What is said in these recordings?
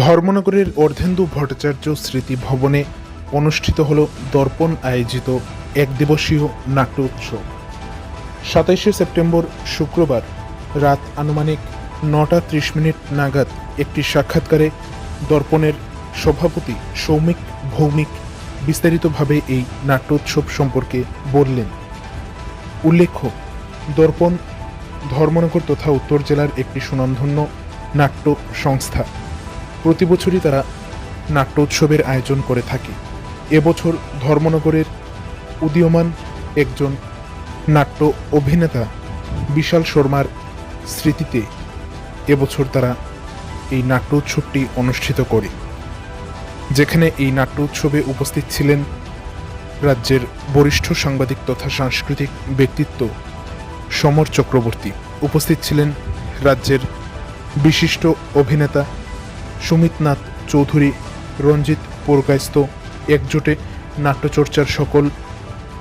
ধর্মনগরের অর্ধেন্দু ভট্টাচার্য স্মৃতি ভবনে অনুষ্ঠিত হল দর্পণ আয়োজিত এক দিবসীয় নাট্য উৎসব। সাতাইশে সেপ্টেম্বর শুক্রবার রাত আনুমানিক নটা ত্রিশ মিনিট নাগাদ একটি সাক্ষাৎকারে দর্পণের সভাপতি সৌমিক ভৌমিক বিস্তারিতভাবে এই নাট্যোৎসব সম্পর্কে বললেন। উল্লেখ্য, দর্পণ ধর্মনগর তথা উত্তর জেলার একটি সুনামধন্য নাট্য সংস্থা। প্রতি বছরই তারা নাট্য উৎসবের আয়োজন করে থাকে। এবছর ধর্মনগরের উদীয়মান একজন নাট্য অভিনেতা বিশাল শর্মার স্মৃতিতে এবছর তারা এই নাট্য উৎসবটি অনুষ্ঠিত করে। যেখানে এই নাট্য উৎসবে উপস্থিত ছিলেন রাজ্যের বরিষ্ঠ সাংবাদিক তথা সাংস্কৃতিক ব্যক্তিত্ব সমর চক্রবর্তী। উপস্থিত ছিলেন রাজ্যের বিশিষ্ট অভিনেতা সুমিতনাথ চৌধুরী, রঞ্জিত পুরকায়স্ত একজোটে নাট্যচর্চার সকল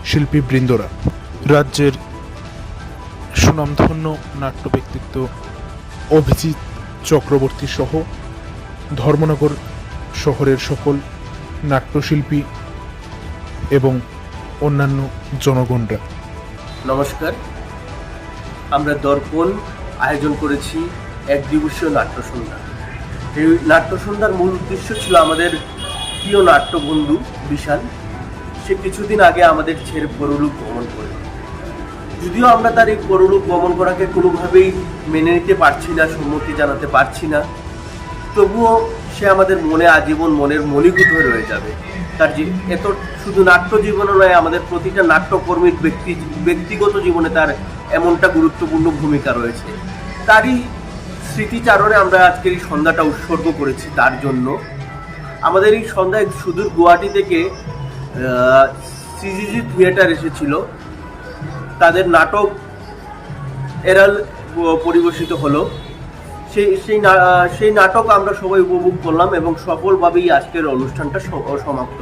শিল্পীবৃন্দরা। রাজ্যের সুনামধন্য নাট্য ব্যক্তিত্ব অভিজিৎ চক্রবর্তী সহ ধর্মনগর শহরের সকল নাট্যশিল্পী এবং অন্যান্য জনগণরা। নমস্কার। আমরা দর্পণ আয়োজন করেছি এক দিবসীয় নাট্য সন্ধ্যা। নাট্য সন্ধ্যার মূল উদ্দেশ্য ছিল আমাদের প্রিয় নাট্যবন্ধু বিশাল। সে কিছুদিন আগে আমাদের ছেড়ে পরলোক গমন করে। যদিও আমরা তার এই পরলোক গমন করাকে কোনোভাবেই মেনে নিতে পারছি না, সম্মতি জানাতে পারছি না, তবুও সে আমাদের মনে আজীবন মনের মলিভূত হয়ে রয়ে যাবে। তার যে এত শুধু নাট্য জীবনে নয়, আমাদের প্রতিটা নাট্যকর্মীর ব্যক্তি ব্যক্তিগত জীবনে তার এমনটা গুরুত্বপূর্ণ ভূমিকা রয়েছে। তারই স্মৃতিচারণে আমরা আজকের এই সন্ধ্যাটা উৎসর্গ করেছি তার জন্য। আমাদের এই সন্ধ্যায় সুদূর গুয়াহাটি থেকে সিজিজি থিয়েটার এসেছিল। তাদের নাটক এরাল পরিবেশিত হলো। সেই সেই সেই নাটক আমরা সবাই উপভোগ করলাম এবং সফলভাবেই আজকের অনুষ্ঠানটা সমাপ্ত